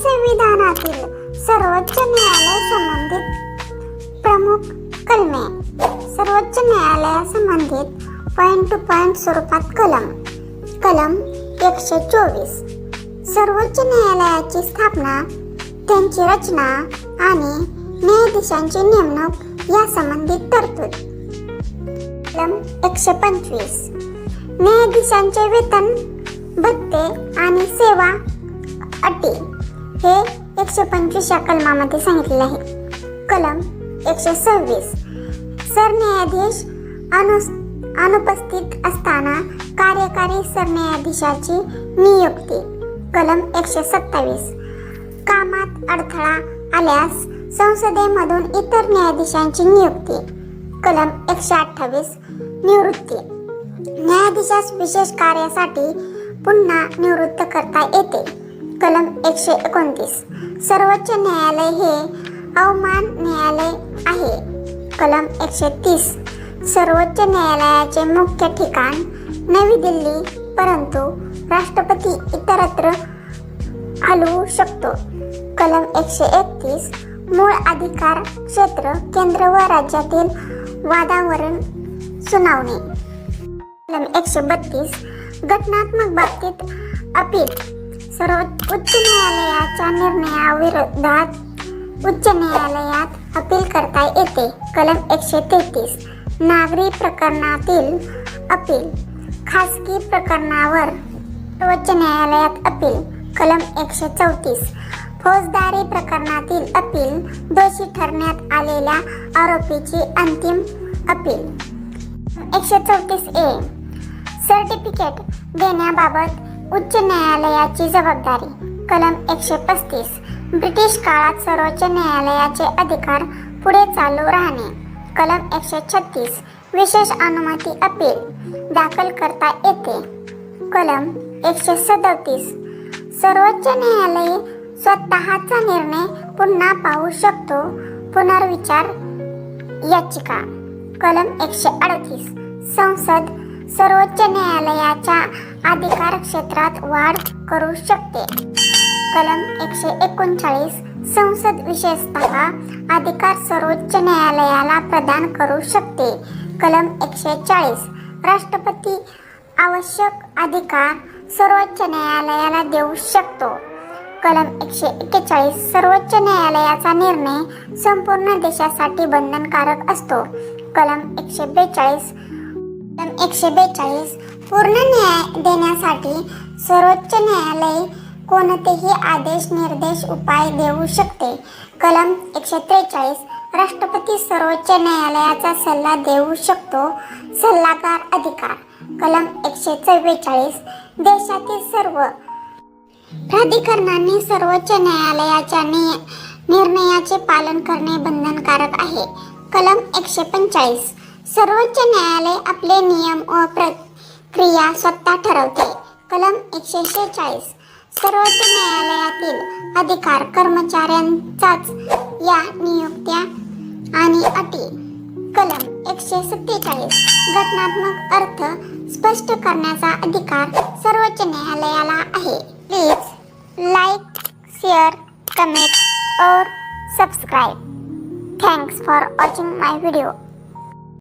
संविधानातील सर्वोच्च न्यायालय संबंधित प्रमुख कलमे. सर्वोच्च न्यायालयासंबंधित संबंधित पॉइंट टू पॉइंट स्वरूपात कलम. कलम एकशे चोवीस. सर्वोच्च न्यायालयाची स्थापना त्यांची रचना आणि न्यायाधीशांची नेमणूक या संबंधित तरतूद. कलम एकशे पंचवीस. न्यायाधीशांचे वेतन भत्ते आणि सेवा अटी. हे एकशे पंचवीस या कलमामध्ये सांगितलेलं आहे. कलम एकशे सव्वीस. सरन्यायाधीश अनु अनुपस्थित असताना कार्यकारी सरन्यायाधीशाची नियुक्ती. कलम एकशे सत्तावीस. कामात अडथळा आल्यास संसदेमधून इतर न्यायाधीशांची नियुक्ती. कलम एकशे अठ्ठावीस. निवृत्ती. न्यायाधीशास विशेष कार्यासाठी पुन्हा निवृत्त करता येते. कलम एकशे एकोणतीस. सर्वोच्च न्यायालय हे अवमान न्यायालय आहे. कलम एकशे तीस. सर्वोच्च न्यायालयाचे मुख्य ठिकाण नवी दिल्ली परंतु राष्ट्रपती इतरत्र हलवू शकतो. कलम एकशे एकतीस. मूळ अधिकार क्षेत्र केंद्र व राज्यातील वादावरण सुनावणी. कलम एकशे बत्तीस. घटनात्मक बाबतीत अपील. सर्वोच्च उच्च न्यायालयाच्या निर्णयाविरोधात उच्च न्यायालयात अपील करता येते. कलम एकशे तेहतीस. नागरी प्रकरणातील अपील. खासगी प्रकरणावर सर्वोच्च न्यायालयात अपील. कलम एकशे चौतीस. फौजदारी प्रकरणातील अपील दोषी ठरण्यात आलेल्या आरोपीची अंतिम अपील. एकशे चौतीस ए. सर्टिफिकेट देण्याबाबत उच्च न्यायालयाची जबाबदारी. कलम एकशे पस्तीस. ब्रिटिश काळात सर्वोच्च न्यायालयाचे अधिकार पुढे चालू राहणे. कलम एकशे छत्तीस. विशेष अनुमती अपील. दाखल करता येते. कलम एकशे सदतीस. सर्वोच्च न्यायालय स्वतःचा निर्णय पुन्हा पाहू शकतो. पुनर्विचार याचिका. कलम एकशे अडतीस. संसद सर्वोच्च न्यायालयाच्या अधिकार क्षेत्रात वाढ करू शकते. कलम एकशे एकोणचाळीस संसद विशेषतः अधिकार सर्वोच्च न्यायालयाला प्रदान करू शकते. कलम एकशे चाळीस राष्ट्रपती आवश्यक अधिकार सर्वोच्च न्यायालयाला देऊ शकतो. कलम एकशे एक्केचाळीस सर्वोच्च न्यायालयाचा निर्णय संपूर्ण देशासाठी बंधनकारक असतो. कलम एकशे बेचाळीस कलम एकशे बेचाळीस पूर्ण न्याय देण्यासाठी सर्वोच्च न्यायालय कोणतेही आदेश निर्देश उपाय देऊ शकते. कलम एकशे त्रेचाळीस राष्ट्रपती सर्वोच्च न्यायालयाचा सल्ला देऊ शकतो. सल्लागार अधिकार. कलम एकशे चव्वेचाळीस देशातील सर्व प्राधिकरणांनी सर्वोच्च न्यायालयाच्या निय निर्णयाचे पालन करणे बंधनकारक आहे. कलम एकशे पंचाळीस सर्वोच्च न्यायालय आपले नियम व प्रक्रिया स्वतः ठरवते. कलम एकशे शेहेचाळीस सर्वोच्च न्यायालयातील अधिकार कर्मचाऱ्यांचाच या नियुक्त्या आणि अटी. कलम एकशे सत्तेचाळीस घटनात्मक अर्थ स्पष्ट करण्याचा अधिकार सर्वोच्च न्यायालयाला आहे. प्लीज लाईक शेअर कमेंट और subscribe. Thanks for watching my video.